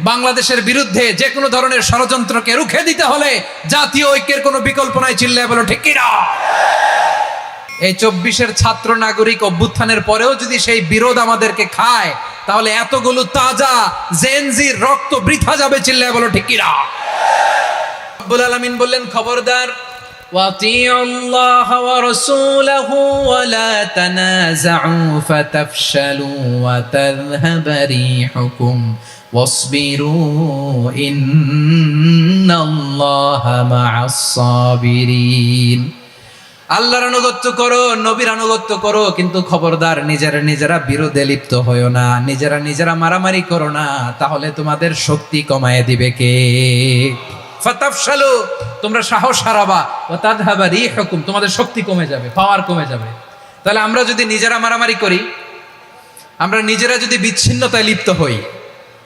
বাংলাদেশের বিরুদ্ধে যে কোনো ধরনের ষড়যন্ত্রকে রুখে দিতে হলে জাতীয় ঐক্যের কোনো বিকল্প নাই চিল্লায় বলো ঠিক কিনা এই চব্বিশের ছাত্র নাগরিক অভ্যুত্থানের পরেও যদি সেই বিরোধ আমাদেরকে খায় তাহলে এতগুলো তাজা জেনজির রক্ত বৃথা যাবে চিল্লায় বলো ঠিক কিনা রব্বুল আলামিন বললেন খবরদার وَأَطِيعُوا اللَّهَ وَرَسُولَهُ وَلَا تَنَازَعُوا فَتَفْشَلُوا وَتَذْهَبَ رِيحُكُمْ وَاصْبِرُوا إِنَّ اللَّهَ مَعَ الصَّابِرِينَ আল্লাহর আনুগত্য করো নবীর আনুগত্য করো কিন্তু খবরদার নিজেরা নিজেরা বিরোধে লিপ্ত হয়েও না নিজেরা নিজেরা মারামারি করো না তাহলে তোমাদের শক্তি কমায় দিবে কে ফাতাফশালু তোমরা সাহস হারাবা ও তাদহাবা রিহুকুম তোমাদের শক্তি কমে যাবে পাওয়ার কমে যাবে তাহলে আমরা যদি নিজেরা মারামারি করি আমরা নিজেরা যদি বিচ্ছিন্নতায় লিপ্ত হই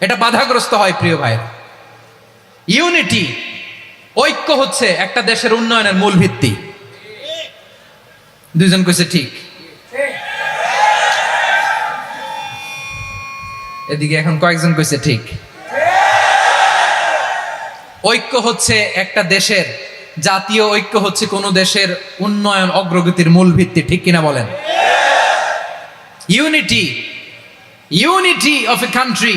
এটা বাধাগ্রস্ত হয়, প্রিয় ভাই ইউনিটি, ঐক্য হচ্ছে একটা দেশের উন্নয়নের মূল ভিত্তি। দুইজন কইছে ঠিক। এদিকে এখন কয়েকজন কইছে ঠিক। ঐক্য হচ্ছে একটা দেশের, জাতীয় ঐক্য হচ্ছে কোন দেশের উন্নয়ন অগ্রগতির মূল ভিত্তি, ঠিক কিনা বলেন? Unity unity of a country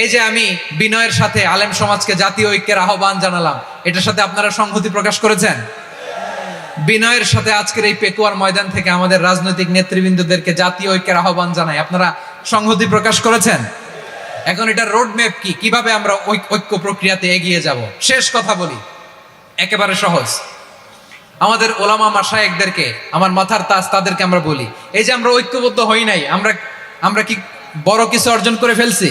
এই যে আমি বিনয়ের সাথে আলেম সমাজকে জাতীয় ঐক্যের আহ্বান জানালাম, এটার সাথে আপনারা সংহতি প্রকাশ করেছেন? বিনয়ের সাথে আজকের এই পেকুয়ার ময়দান থেকে আমাদের রাজনৈতিক নেতৃবৃন্দদেরকে জাতীয় ঐক্যের আহ্বান জানাই। আপনারা সংহতি প্রকাশ করেছেন? এখন এটা রোড ম্যাপ কি? কীভাবে আমরা ঐক্য প্রক্রিয়াতে এগিয়ে যাব? শেষ কথা বলি। একেবারে সহজ। আমাদের ওলামা মাসায়েকদেরকে আমার মাথার তাজ তাদেরকে আমরা বলি। এই যে আমরা ঐক্যবদ্ধ হই নাই, আমরা আমরা কি বড় কিছু অর্জন করে ফেলছি?